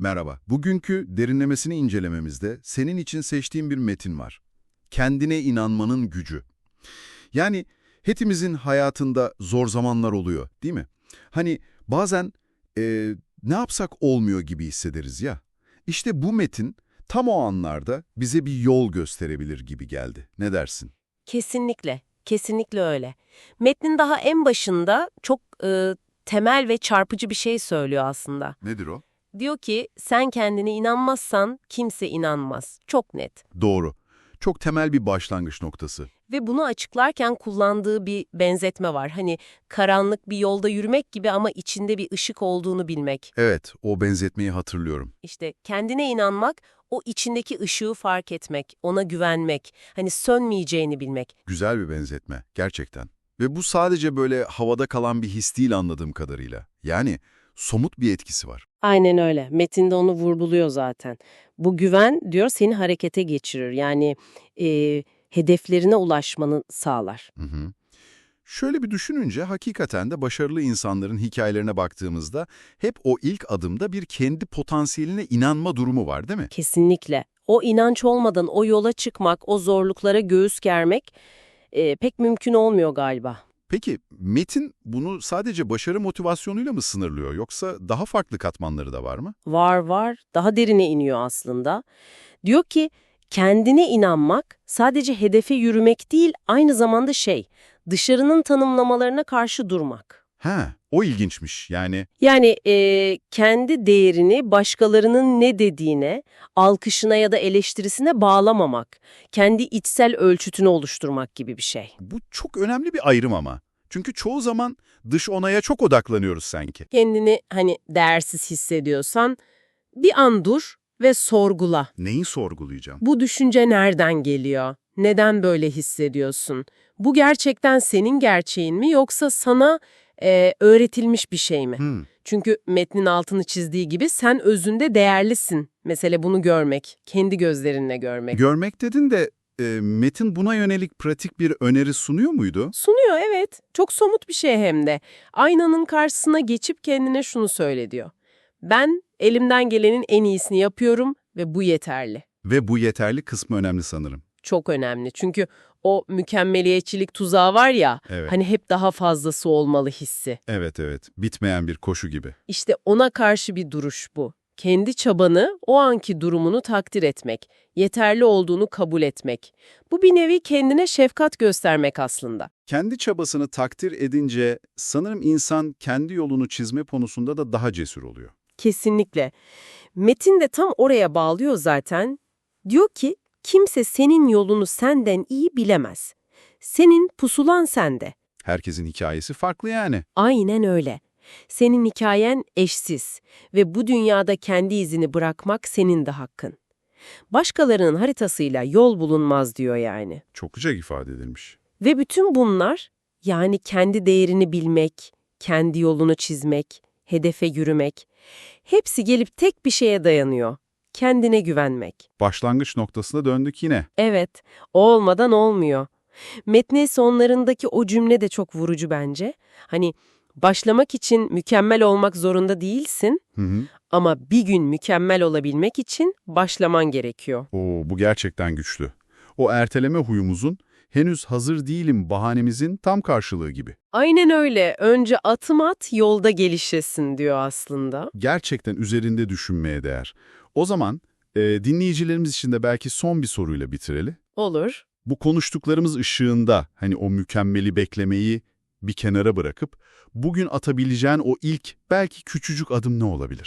Merhaba. Bugünkü derinlemesini incelememizde senin için seçtiğim bir metin var. Kendine inanmanın gücü. Yani hepimizin hayatında zor zamanlar oluyor, değil mi? Hani bazen e, ne yapsak olmuyor gibi hissederiz ya. İşte bu metin tam o anlarda bize bir yol gösterebilir gibi geldi. Ne dersin? Kesinlikle, kesinlikle öyle. Metnin daha en başında çok e, temel ve çarpıcı bir şey söylüyor aslında. Nedir o? Diyor ki sen kendine inanmazsan kimse inanmaz. Çok net. Doğru. Çok temel bir başlangıç noktası. Ve bunu açıklarken kullandığı bir benzetme var. Hani karanlık bir yolda yürümek gibi ama içinde bir ışık olduğunu bilmek. Evet, o benzetmeyi hatırlıyorum. İşte kendine inanmak, o içindeki ışığı fark etmek, ona güvenmek, hani sönmeyeceğini bilmek. Güzel bir benzetme, gerçekten. Ve bu sadece böyle havada kalan bir his değil anladığım kadarıyla. Yani somut bir etkisi var. Aynen öyle. Metinde onu vurguluyor zaten. Bu güven diyor seni harekete geçirir. Yani e, hedeflerine ulaşmanı sağlar. Hı hı. Şöyle bir düşününce hakikaten de başarılı insanların hikayelerine baktığımızda hep o ilk adımda bir kendi potansiyeline inanma durumu var değil mi? Kesinlikle. O inanç olmadan o yola çıkmak, o zorluklara göğüs germek e, pek mümkün olmuyor galiba. Peki Metin bunu sadece başarı motivasyonuyla mı sınırlıyor yoksa daha farklı katmanları da var mı? Var var, daha derine iniyor aslında. Diyor ki kendine inanmak sadece hedefe yürümek değil, aynı zamanda şey, dışarının tanımlamalarına karşı durmak. He, o ilginçmiş yani. Yani e, kendi değerini başkalarının ne dediğine, alkışına ya da eleştirisine bağlamamak, kendi içsel ölçütünü oluşturmak gibi bir şey. Bu çok önemli bir ayrım ama. Çünkü çoğu zaman dış onaya çok odaklanıyoruz sanki. Kendini hani değersiz hissediyorsan bir an dur ve sorgula. Neyi sorgulayacağım? Bu düşünce nereden geliyor? Neden böyle hissediyorsun? Bu gerçekten senin gerçeğin mi yoksa sana e, öğretilmiş bir şey mi? Hmm, Çünkü metnin altını çizdiği gibi sen özünde değerlisin. Mesele bunu görmek, kendi gözlerinle görmek. Görmek dedin de e, Metin buna yönelik pratik bir öneri sunuyor muydu? Sunuyor evet. Çok somut bir şey hem de. Aynanın karşısına geçip kendine şunu söyle diyor. Ben elimden gelenin en iyisini yapıyorum ve bu yeterli. Ve bu yeterli kısmı önemli sanırım. Çok önemli. Çünkü o mükemmeliyetçilik tuzağı var ya, Evet. hani hep daha fazlası olmalı hissi. Evet evet. Bitmeyen bir koşu gibi. İşte ona karşı bir duruş bu. Kendi çabanı, o anki durumunu takdir etmek, yeterli olduğunu kabul etmek. Bu bir nevi kendine şefkat göstermek aslında. Kendi çabasını takdir edince sanırım insan kendi yolunu çizme konusunda da daha cesur oluyor. Kesinlikle. Metin de tam oraya bağlıyor zaten. Diyor ki, kimse senin yolunu senden iyi bilemez. Senin pusulan sende. Herkesin hikayesi farklı yani. Aynen öyle. Senin hikayen eşsiz ve bu dünyada kendi izini bırakmak senin de hakkın. Başkalarının haritasıyla yol bulunmaz diyor yani. Çok güzel ifade edilmiş. Ve bütün bunlar yani kendi değerini bilmek, kendi yolunu çizmek, hedefe yürümek hepsi gelip tek bir şeye dayanıyor. Kendine güvenmek. Başlangıç noktasına döndük yine. Evet, o olmadan olmuyor. Metnin sonlarındaki o cümle de çok vurucu bence. Hani başlamak için mükemmel olmak zorunda değilsin Hı hı. ama bir gün mükemmel olabilmek için başlaman gerekiyor. Oo, bu gerçekten güçlü. O erteleme huyumuzun henüz hazır değilim bahanemizin tam karşılığı gibi. Aynen öyle. Önce atım at, yolda gelişesin diyor aslında. Gerçekten üzerinde düşünmeye değer. O zaman e, dinleyicilerimiz için de belki son bir soruyla bitirelim. Olur. Bu konuştuklarımız ışığında hani o mükemmeli beklemeyi bir kenara bırakıp bugün atabileceğin o ilk belki küçücük adım ne olabilir?